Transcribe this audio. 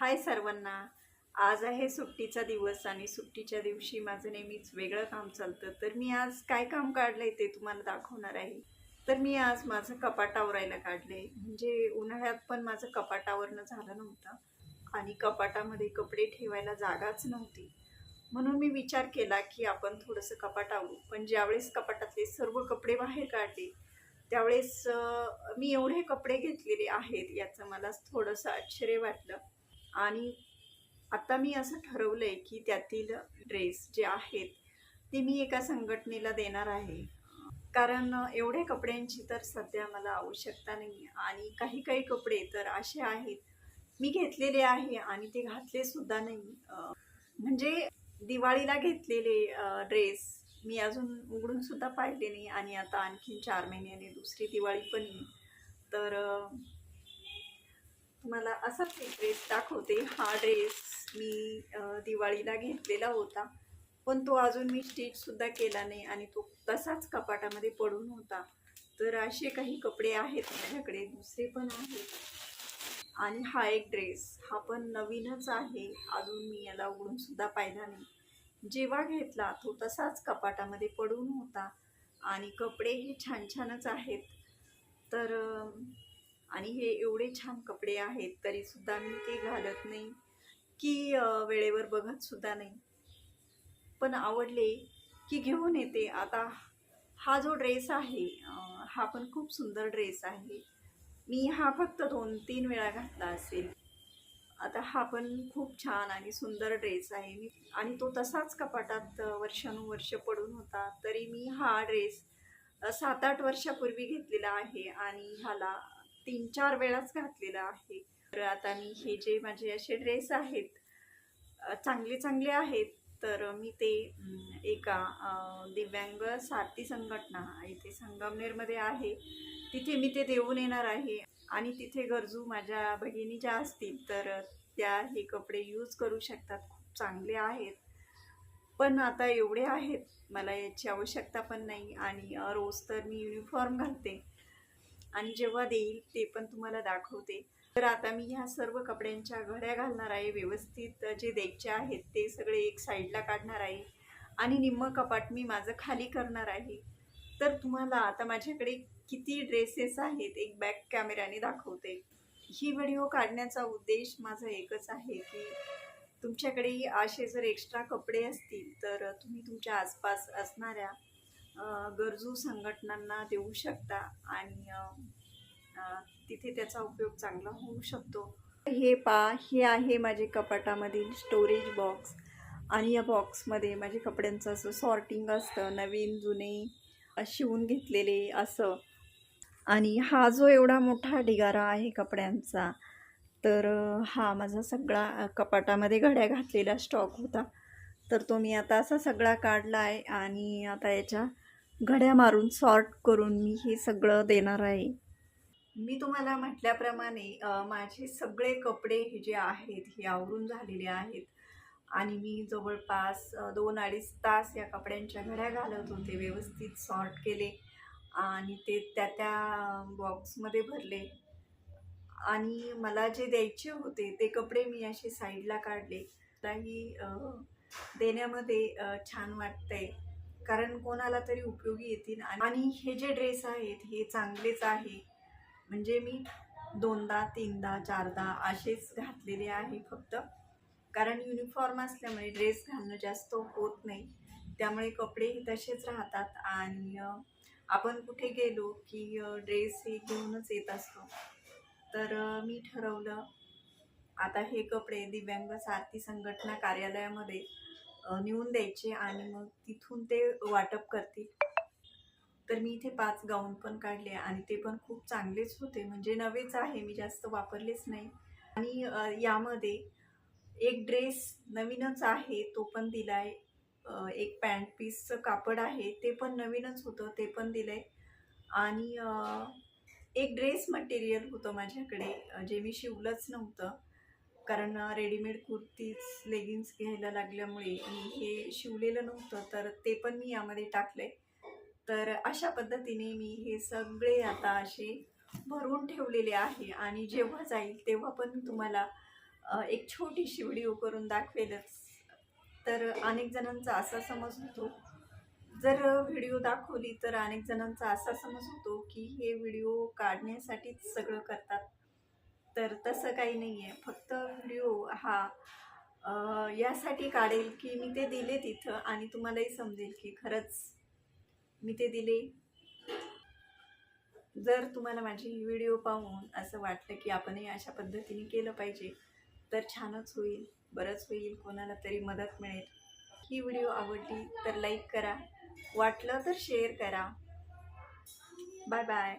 हाय सर्वांना. आज आहे सुट्टीचा दिवस आणि सुट्टीच्या दिवशी माझं नेहमीच वेगळं काम चालतं. तर मी आज काय काम काढलंय ते तुम्हाला दाखवणार आहे. तर मी आज माझं कपाट आवरायला काढले म्हणजे उन्हाळ्यात पण माझं कपाटावरनं झालं नव्हतं. आणि कपाटामध्ये कपडे ठेवायला जागाच नव्हती. म्हणून मी विचार केला की आपण थोडंसं कपाट आवरू. पण ज्यावेळेस कपाटातले सर्व कपडे बाहेर काढले त्यावेळेस मी एवढे कपडे घेतलेले आहेत याचं मला थोडंसं आश्चर्य वाटलं. आणि आता मी असं ठरवलं आहे की त्यातील ड्रेस जे आहेत ते मी एका संघटनेला देणार आहे. कारण एवढ्या कपड्यांची तर सध्या मला आवश्यकता नाही आणि काही काही कपडे तर असे आहेत मी घेतलेले आहे आणि ते घातले सुद्धा नाही. म्हणजे दिवाळीला घेतलेले ड्रेस मी अजून उघडूनसुद्धा पाहिले नाही. आणि आता आणखीन चार महिन्याने दुसरी दिवाळी पण येईल. तर तुम्हाला असाच एक ड्रेस दाखवते. हा ड्रेस मी दिवाळीला घेतलेला होता. पण तो अजून मी स्टिचसुद्धा केला नाही आणि तो तसाच कपाटामध्ये पडून होता. तर असे काही कपडे आहेत माझ्याकडे दुसरे पण आहेत. आणि हा एक ड्रेस हा पण नवीनच आहे. अजून मी याला उघडूनसुद्धा पाहिला नाही. जेव्हा घेतला तो तसाच कपाटामध्ये पडून होता. आणि कपडेही छान छानच आहेत. तर आणि हे एवढे छान कपडे आहेत तरीसुद्धा मी ते घालत नाही. की वेळेवर बघत सुद्धा नाही. पण आवडले की घेऊन येते. आता हा जो ड्रेस आहे हा पण खूप सुंदर ड्रेस आहे. मी हा फक्त दोन तीन वेळा घातला असेल. आता हा पण खूप छान आणि सुंदर ड्रेस आहे. मी आणि तो तसाच कपाटात वर्षानुवर्ष पडून होता. तरी मी हा ड्रेस सात आठ वर्षापूर्वी घेतलेला आहे आणि ह्याला तीन चार वेळाच घातलेला आहे. तर आता मी हे जे माझे असे ड्रेस आहेत चांगले चांगले आहेत तर मी ते एका दिव्यांग सारथी संघटना इथे संगमनेरमध्ये आहे. तिथे मी ते देऊन येणार आहे. आणि तिथे गरजू माझ्या बहिणी ज्या असतील तर त्या हे कपडे यूज करू शकतात. खूप चांगले आहेत. पण आता एवढे आहेत. मला याची आवश्यकता पण नाही. आणि रोज तर मी युनिफॉर्म घालते. आणि जेव्हा देईल ते पण तुम्हाला दाखवते. तर आता मी ह्या सर्व कपड्यांच्या घड्या घालणार आहे. व्यवस्थित जे द्यायच्या आहेत ते सगळे एक साईडला काढणार आहे. आणि निम्म कपाट मी माझं खाली करणार आहे. तर तुम्हाला आता माझ्याकडे किती ड्रेसेस आहेत एक बॅक कॅमेऱ्याने दाखवते. ही व्हिडिओ काढण्याचा उद्देश माझा एकच आहे की तुमच्याकडे असे जर एक्स्ट्रा कपडे असतील तर तुम्ही तुमच्या आसपास असणाऱ्या गरजू संघटनांना देऊ शकता आणि तिथे त्याचा उपयोग चांगला होऊ शकतो. हे पा हे आहे माझे कपाटामधील स्टोरेज बॉक्स आणि या बॉक्समध्ये माझे कपड्यांचं असं सॉर्टिंग असतं नवीन जुने शिवून घेतलेले असं. आणि हा जो एवढा मोठा ढिगारा आहे कपड्यांचा तर हा माझा सगळा कपाटामध्ये घड्या घातलेला स्टॉक होता. तर तो मी आता असा सगळा काढला आहे आणि आता याच्या घड्या मारून सॉर्ट करून मी हे सगळं देणार आहे. मी तुम्हाला म्हटल्याप्रमाणे माझे सगळे कपडे हे जे आहेत हे आवरून झालेले आहेत. आणि मी जवळपास दोन अडीच तास या कपड्यांच्या घड्या घालत होते व्यवस्थित सॉर्ट केले. आणि ते त्या त्या बॉक्समध्ये भरले. आणि मला जे द्यायचे होते ते कपडे मी असे साईडला काढले. त्याही देण्यामध्ये छान वाटतंय. कारण कोणाला तरी उपयोगी येतील. आणि हे जे ड्रेस आहेत हे चांगलेच आहे. म्हणजे मी दोनदा तीनदा चारदा असेच घातलेले आहे फक्त. कारण युनिफॉर्म असल्यामुळे ड्रेस घालणं जास्त होत नाही. त्यामुळे कपडेही तसेच राहतात. आणि आपण कुठे गेलो की ड्रेस हे घेऊनच येत असतो. तर मी ठरवलं आता हे कपडे दिव्यांग सारथी संघटना कार्यालयामध्ये नेऊन द्यायचे आणि मग तिथून ते वाटप करतील. तर मी इथे पाच गाऊन पण काढले आणि ते पण खूप चांगलेच होते. म्हणजे नवेच आहे मी जास्त वापरलेच नाही. आणि यामध्ये एक ड्रेस नवीनच आहे तो पण दिलाय. आहे एक पॅन्ट पीसचं कापड आहे ते पण नवीनच होतं ते पण दिलंय. आणि एक ड्रेस मटेरियल होतं माझ्याकडे जे मी शिवलंच नव्हतं. कारण रेडीमेड कुर्तीज लेगिन्स घ्यायला लागल्यामुळे मी हे शिवलेलं नव्हतं तर ते पण मी यामध्ये टाकलं आहे तर अशा पद्धतीने मी हे सगळे आता असे भरून ठेवलेले आहे आणि जेव्हा जाईल तेव्हा पण तुम्हाला एक छोटीशी व्हिडिओ करून दाखवेलच. तर अनेक जणांचा असा समज होतो. जर व्हिडिओ दाखवली तर अनेक जणांचा असा समज होतो की हे व्हिडिओ काढण्यासाठीच सगळं करतात. तर तसं काही नाही आहे फक्त व्हिडिओ हा यासाठी काढेल की मी ते दिले तिथं आणि तुम्हालाही समजेल की खरंच मी ते दिले. जर तुम्हाला माझी व्हिडिओ पाहून असं वाटलं की आपणही अशा पद्धतीने केलं पाहिजे तर छानच होईल बरंच होईल कोणाला तरी मदत मिळेल. ही व्हिडिओ आवडली तर लाईक करा वाटलं तर शेअर करा. Bye bye